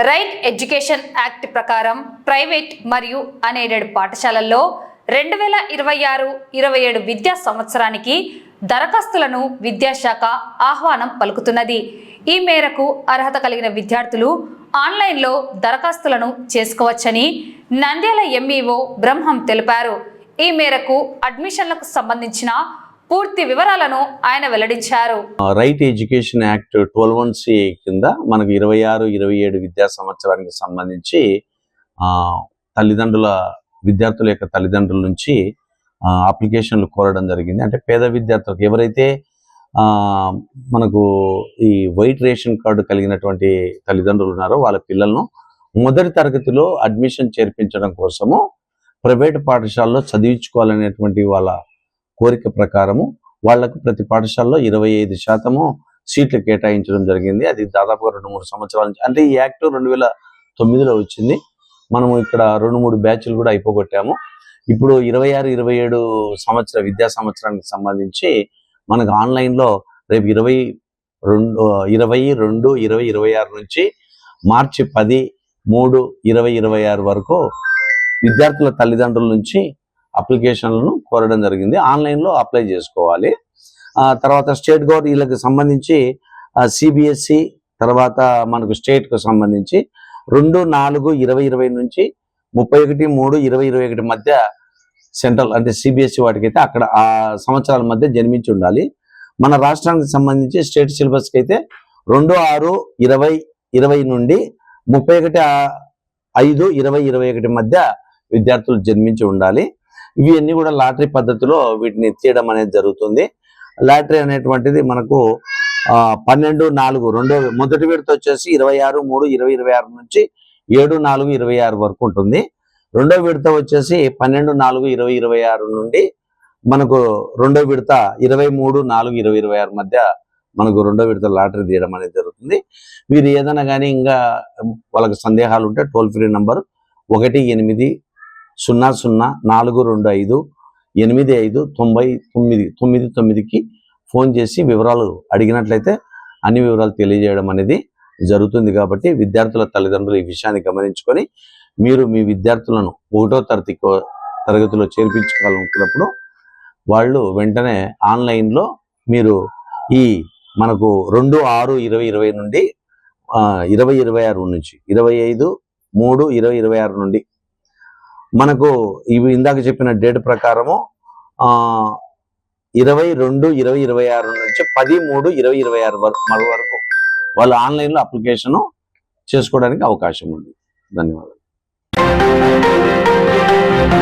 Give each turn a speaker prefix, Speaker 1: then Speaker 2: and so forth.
Speaker 1: Right education act ప్రకారం private మరియు unaided పాఠశాలల్లో రెండు వేల ఇరవై ఆరు ఇరవై ఏడు విద్యా సంవత్సరానికి దరఖాస్తులను విద్యాశాఖ ఆహ్వానం పలుకుతున్నది. ఈ మేరకు అర్హత కలిగిన విద్యార్థులు ఆన్లైన్లో దరఖాస్తులను చేసుకోవచ్చని నంద్యాల ఎంఈఓ బ్రహ్మం తెలిపారు. ఈ మేరకు అడ్మిషన్లకు సంబంధించిన పూర్తి వివరాలను ఆయన వెల్లడించారు.
Speaker 2: Right education act twelve one C కింద మనకు ఇరవై ఆరు ఇరవై ఏడు విద్యా సంవత్సరానికి సంబంధించి తల్లిదండ్రుల విద్యార్థుల యొక్క తల్లిదండ్రుల నుంచి అప్లికేషన్లు కోరడం జరిగింది. అంటే పేద విద్యార్థులకు ఎవరైతే మనకు ఈ వైట్ రేషన్ కార్డు కలిగినటువంటి తల్లిదండ్రులు ఉన్నారో వాళ్ళ పిల్లలను మొదటి తరగతిలో అడ్మిషన్ చేర్పించడం కోసము ప్రైవేట్ పాఠశాలలో చదివించుకోవాలనేటువంటి వాళ్ళ కోరిక ప్రకారము వాళ్ళకు ప్రతి పాఠశాలలో ఇరవై ఐదు శాతము సీట్లు కేటాయించడం జరిగింది. అది దాదాపుగా రెండు మూడు సంవత్సరాల నుంచి అంటే ఈ యాక్ట్ రెండు వేల తొమ్మిదిలో వచ్చింది. మనము ఇక్కడ రెండు మూడు బ్యాచ్లు కూడా అయిపోగొట్టాము. ఇప్పుడు ఇరవై ఆరు ఇరవై ఏడు సంవత్సర విద్యా సంవత్సరానికి సంబంధించి మనకు ఆన్లైన్లో రేపు ఇరవై రెండు ఇరవై రెండు ఇరవై ఇరవై ఆరు నుంచి మార్చి పది మూడు ఇరవై ఇరవై ఆరు వరకు విద్యార్థుల తల్లిదండ్రుల నుంచి అప్లికేషన్లను కోరడం జరిగింది. ఆన్లైన్లో అప్లై చేసుకోవాలి. ఆ తర్వాత స్టేట్ గవర్నమెంట్ వీళ్ళకి సంబంధించి సిబిఎస్సి తర్వాత మనకు స్టేట్కు సంబంధించి రెండు నాలుగు ఇరవై ఇరవై నుంచి ముప్పై ఒకటి మూడు ఇరవై ఇరవై ఒకటి మధ్య సెంట్రల్ అంటే సిబిఎస్సి వాటికి అయితే అక్కడ ఆ సంవత్సరాల మధ్య జన్మించి ఉండాలి. మన రాష్ట్రానికి సంబంధించి స్టేట్ సిలబస్కి అయితే రెండు ఆరు ఇరవై ఇరవై నుండి ముప్పై ఒకటి ఐదు ఇరవై ఇరవై ఒకటి మధ్య విద్యార్థులు జన్మించి ఉండాలి. ఇవి అన్ని కూడా లాటరీ పద్ధతిలో వీటిని తీయడం అనేది జరుగుతుంది. లాటరీ అనేటువంటిది మనకు ఆ, పన్నెండు నాలుగు రెండో మొదటి విడత వచ్చేసి ఇరవై ఆరు మూడు ఇరవై ఇరవై ఆరు నుంచి ఏడు నాలుగు ఇరవై ఆరు వరకు ఉంటుంది. రెండో విడత వచ్చేసి పన్నెండు నాలుగు ఇరవై ఇరవై ఆరు నుండి మనకు రెండో విడత ఇరవై మూడు నాలుగు ఇరవై ఇరవై ఆరు మధ్య మనకు రెండో విడత లాటరీ తీయడం అనేది జరుగుతుంది. వీరు ఏదైనా కానీ ఇంకా వాళ్ళకి సందేహాలు ఉంటే టోల్ ఫ్రీ నంబర్ ఒకటి ఎనిమిది సున్నా సున్నా నాలుగు రెండు ఐదు ఎనిమిది ఐదు తొంభై తొమ్మిది తొమ్మిది తొమ్మిదికి ఫోన్ చేసి వివరాలు అడిగినట్లయితే అన్ని వివరాలు తెలియజేయడం అనేది జరుగుతుంది కాబట్టి విద్యార్థుల తల్లిదండ్రులు ఈ విషయాన్ని గమనించుకొని మీరు మీ విద్యార్థులను ఒకటో తరగతి తరగతిలో చేర్పించుకోవాలనుకున్నప్పుడు వాళ్ళు వెంటనే ఆన్లైన్లో మీరు ఈ మనకు రెండు ఆరు ఇరవై ఇరవై నుండి ఇరవై ఇరవై ఆరు నుంచి ఇరవై ఐదు మూడు ఇరవై ఇరవై ఆరు నుండి మనకు ఇవి ఇందాక చెప్పిన డేట్ ప్రకారము ఇరవై రెండు ఇరవై ఇరవై ఆరు నుంచి పది మూడు ఇరవై ఇరవై ఆరు వరకు మరో వరకు వాళ్ళు ఆన్లైన్లో అప్లికేషను చేసుకోవడానికి అవకాశం ఉంది. ధన్యవాదాలు.